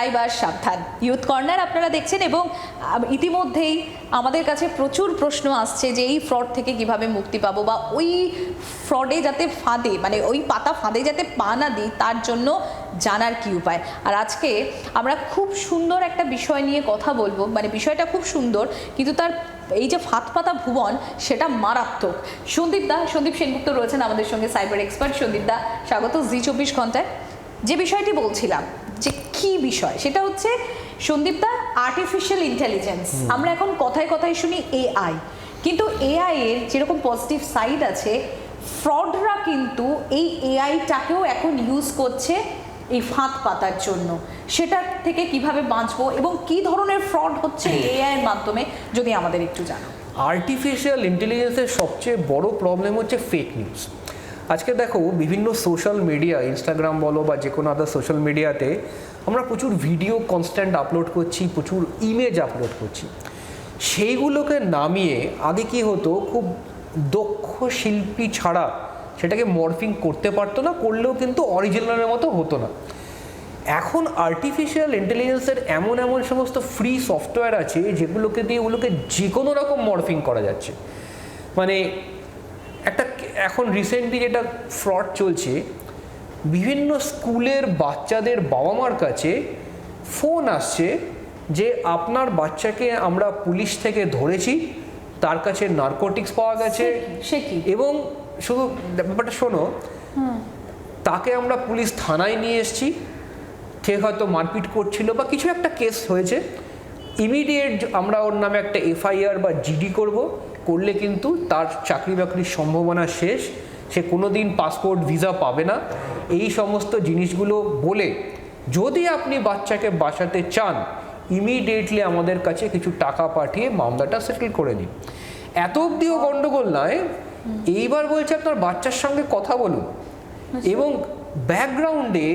Cyber সাবধান। Youth corner আপনারা দেখছেন এবং ইতিমধ্যেই আমাদের কাছে প্রচুর প্রশ্ন আসছে যে এই ফ্রড থেকে কীভাবে মুক্তি পাবো বা ওই ফ্রডে যাতে ফাঁদে মানে ওই পাতা ফাঁদে যাতে পা না দিই, তার জন্য জানার কি উপায়? আর আজকে আমরা খুব সুন্দর একটা বিষয় নিয়ে কথা বলব মানে বিষয়টা খুব সুন্দর, কিন্তু তার এই যে ফাঁদ পাতা ভুবন, সেটা মারাত্মক। সন্দীপ দা, সন্দীপ সেনগুপ্ত রয়েছেন আমাদের সঙ্গে, সাইবার এক্সপার্ট সন্দীপ দা। স্বাগত জি চব্বিশ ঘন্টায়। যে বিষয়টি বলছিলাম যে কি বিষয়? সেটা হচ্ছে সন্দীপ দা আর্টিফিশিয়াল ইন্টেলিজেন্স আমরা এখন কথায় কথায় শুনি এআই কিন্তু এআই এর যেরকম পজিটিভ সাইড আছে ফ্রডরা কিন্তু এই এআইটাকেও এখন ইউজ করছে এই ফাঁদ পাতার জন্য। সেটা থেকে কীভাবে বাঁচবো এবং কি ধরনের ফ্রড হচ্ছে এআই এর মাধ্যমে যদি আমাদের একটু জানো। আর্টিফিশিয়াল ইন্টেলিজেন্সের সবচেয়ে বড় প্রবলেম হচ্ছে ফেক নিউজ আজকে দেখো বিভিন্ন সোশ্যাল মিডিয়া ইনস্টাগ্রাম বলো বা যে কোনো আদার সোশ্যাল মিডিয়াতে আমরা প্রচুর ভিডিও কনস্ট্যান্ট আপলোড করছি, প্রচুর ইমেজ আপলোড করছি। সেইগুলোকে নামিয়ে আগে কি হতো, খুব দক্ষ শিল্পী ছাড়া সেটাকে মর্ফিং করতে পারতো না, করলেও কিন্তু অরিজিনালের মতো হতো না। এখন আর্টিফিশিয়াল ইন্টেলিজেন্সের এমন এমন সমস্ত ফ্রি সফটওয়্যার আছে, যেগুলোকে দিয়ে ওগুলোকে যে কোনো রকম মর্ফিং করা যাচ্ছে। মানে একটা এখন রিসেন্টলি যেটা ফ্রড চলছে বিভিন্ন স্কুলের বাচ্চাদের বাবা মার কাছে ফোন আসছে যে আপনার বাচ্চাকে আমরা পুলিশ থেকে ধরেছি তার কাছে নার্কোটিক্স পাওয়া গেছে সে কি? এবং শুধু ব্যাপারটা শোনো তাকে আমরা পুলিশ থানায় নিয়ে এসেছি সে হয়তো মারপিট করছিল বা কিছু একটা কেস হয়েছে ইমিডিয়েট আমরা ওর নামে একটা এফআইআর বা জিডি করব করলে কিন্তু তার চাকরি বাকরির সম্ভাবনা শেষ। সে কোনো দিন পাসপোর্ট ভিসা পাবে না। এই সমস্ত জিনিসগুলো বলে যদি আপনি বাচ্চাকে বাঁচাতে চান ইমিডিয়েটলি আমাদের কাছে কিছু টাকা পাঠিয়ে মামলাটা সেটেল করে নিন। এত অবধিও গণ্ডগোল নয়। এইবার বলছে আপনার বাচ্চার সঙ্গে কথা বলুন। এবং ব্যাকগ্রাউন্ডে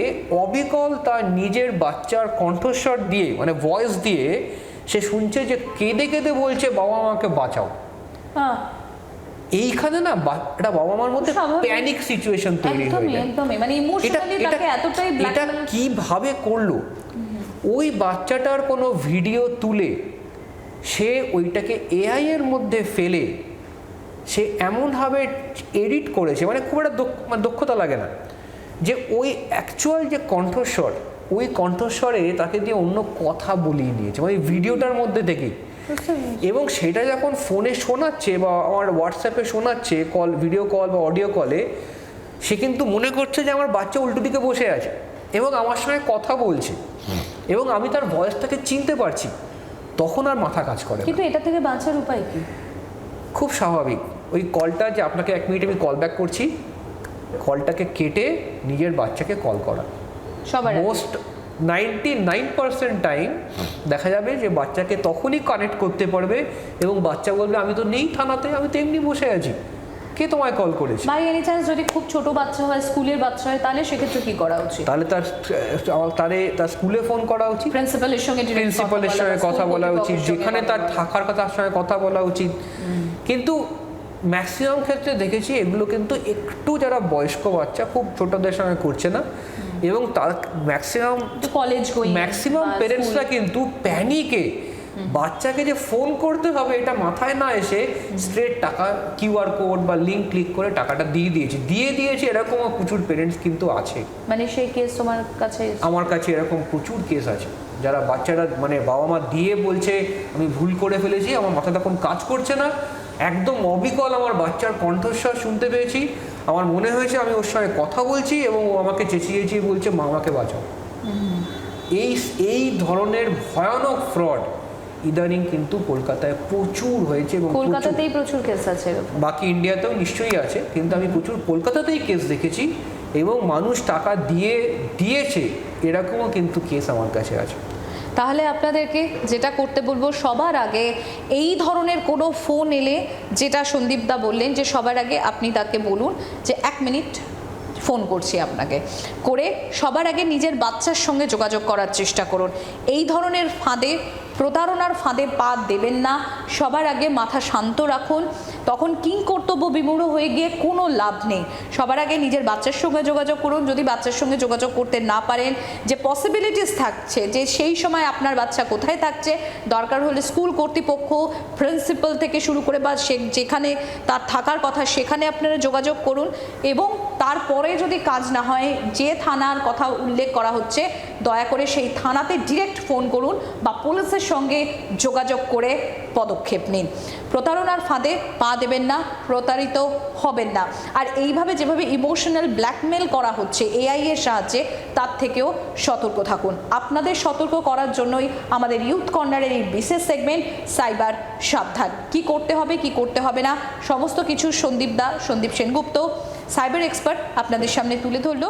অবিকল তার নিজের বাচ্চার কণ্ঠস্বর দিয়ে মানে ভয়েস দিয়ে সে শুনছে যে কেঁদে কেঁদে বলছে বাবা মাকে বাঁচাও। এইখানে না একটা বাবা মার মধ্যে। প্যানিক সিচুয়েশন তৈরি হয়ে যায়। মানে ইমোশনালি এটা তাকে এতটাই এটা কীভাবে করল? ওই বাচ্চাটার কোনো ভিডিও তুলে সে ওইটাকে এআই এর মধ্যে ফেলে সে এমনভাবে এডিট করেছে মানে খুব একটা মানে দক্ষতা লাগে না যে ওই অ্যাকচুয়াল যে কণ্ঠস্বর ওই কণ্ঠস্বরে তাকে দিয়ে অন্য কথা বলিয়ে নিয়েছে মানে ভিডিওটার মধ্যে থেকেই এবং সেটা যখন ফোনে শোনাচ্ছে বা আমার হোয়াটসঅ্যাপে শোনাচ্ছে কল ভিডিও কল বা অডিও কলে সে কিন্তু মনে করছে যে আমার বাচ্চা উল্টো দিকে বসে আছে এবং আমার সঙ্গে কথা বলছে। এবং আমি তার ভয়েসটাকে চিনতে পারছি তখন আর মাথা কাজ করে কিন্তু এটা থেকে বাঁচার উপায় কি? খুব স্বাভাবিক। ওই কলটা যে আপনাকে এক মিনিট আমি কল ব্যাক করছি কলটাকে কেটে নিজের বাচ্চাকে কল করা। সবার most ninety nine percent time দেখা যাবে যে বাচ্চাকে তখনই কানেক্ট করতে পারবে এবং বাচ্চা বলবে আমি তো নেই থানাতে আমি তো এমনি বসে আছি। কে তোমায় কল করেছে? বাই এনি চান্স যদি খুব ছোট বাচ্চা হয় স্কুলের বাচ্চা হয় তাহলে সেক্ষেত্রে কি করা উচিত? তাহলে তার তারে তার স্কুলে ফোন করা উচিত। প্রিন্সিপালের সঙ্গে প্রিন্সিপালের সঙ্গে কথা বলা উচিত যেখানে তার থাকার কথা তার সঙ্গে কথা বলা উচিত। কিন্তু ম্যাক্সিমাম ক্ষেত্রে দেখেছি এগুলো কিন্তু একটু যারা বয়স্ক বাচ্চা খুব ছোটদের সঙ্গে করছে না। এবং তার ম্যাক্সিমাম কলেজ ম্যাক্সিমাম পেরেন্টসরা কিন্তু প্যানিকে বাচ্চাকে যে ফোন করতে হবে এটা মাথায় না এসে স্ট্রেট টাকা কিউআর কোড বা লিঙ্ক ক্লিক করে টাকাটা দিয়ে দিয়েছে। দিয়ে দিয়েছে এরকমও প্রচুর পেরেন্টস কিন্তু আছে। মানে সেই কেস তোমার কাছে আমার কাছে এরকম প্রচুর কেস আছে। যারা বাচ্চারা মানে বাবা মা দিয়ে বলছে আমি ভুল করে ফেলেছি আমার মাথা তখন কাজ করছে না। একদম অবিকল আমার বাচ্চার কণ্ঠস্বর শুনতে পেয়েছি। আমার মনে হয়েছে আমি ওর সঙ্গে কথা বলছি এবং ও আমাকে চেঁচিয়ে চেঁচিয়ে বলছে মা আমাকে বাঁচাও। এই এই ধরনের ভয়ানক ফ্রড ইদানিং কিন্তু কলকাতায় প্রচুর হয়েছে এবং কলকাতাতেই প্রচুর কেস আছে বাকি ইন্ডিয়াতেও নিশ্চয়ই আছে কিন্তু আমি প্রচুর কলকাতাতেই কেস দেখেছি এবং মানুষ টাকা দিয়ে দিয়েছে এরকমও কিন্তু কেস আমার কাছে আছে। তাহলে আপনাদেরকে যেটা করতে বলব, সবার আগে এই ধরনের কোনো ফোন এলে যেটা সন্দীপদা বললেন যে সবার আগে আপনি তাকে বলুন যে এক মিনিট ফোন করছি আপনাকে। করে সবার আগে নিজের বাচ্চার সঙ্গে যোগাযোগ করার চেষ্টা করুন। এই ধরনের ফাঁদে, প্রতারণার ফাঁদে পা দেবেন না। সবার আগে মাথা শান্ত রাখুন। তখন কিং কর্তব্য বিমূঢ় হয়ে গিয়ে কোনো লাভ নেই। সবার আগে নিজের বাচ্চার সঙ্গে যোগাযোগ করুন। যদি বাচ্চার সঙ্গে যোগাযোগ করতে না পারেন, যে পসিবিলিটিস থাকছে, যে সেই সময় আপনার বাচ্চা কোথায় থাকছে, দরকার হলে স্কুল কর্তৃপক্ষ প্রিন্সিপাল থেকে শুরু করে বা সে যেখানে তার থাকার কথা সেখানে আপনারা যোগাযোগ করুন এবং তারপরে যদি কাজ না হয়, যে থানার কথা উল্লেখ করা হচ্ছে দয়া করে সেই থানাতে ডিরেক্ট ফোন করুন বা পুলিশের সঙ্গে যোগাযোগ করে পদক্ষেপ নিন। প্রতারণার ফাঁদে পা দেবেন না, প্রতারিত হবেন না। আর এইভাবে যেভাবে ইমোশনাল ব্ল্যাকমেল করা হচ্ছে এআই এর সাহায্যে, তার থেকেও সতর্ক থাকুন। আপনাদের সতর্ক করার জন্যই আমাদের ইউথ কর্নারের এই বিশেষ সেগমেন্ট সাইবার সাবধান। কি করতে হবে, কি করতে হবে না, সমস্ত কিছু সন্দীপ দা, সন্দীপ সেনগুপ্ত সাইবার এক্সপার্ট আপনাদের সামনে তুলে ধরলো।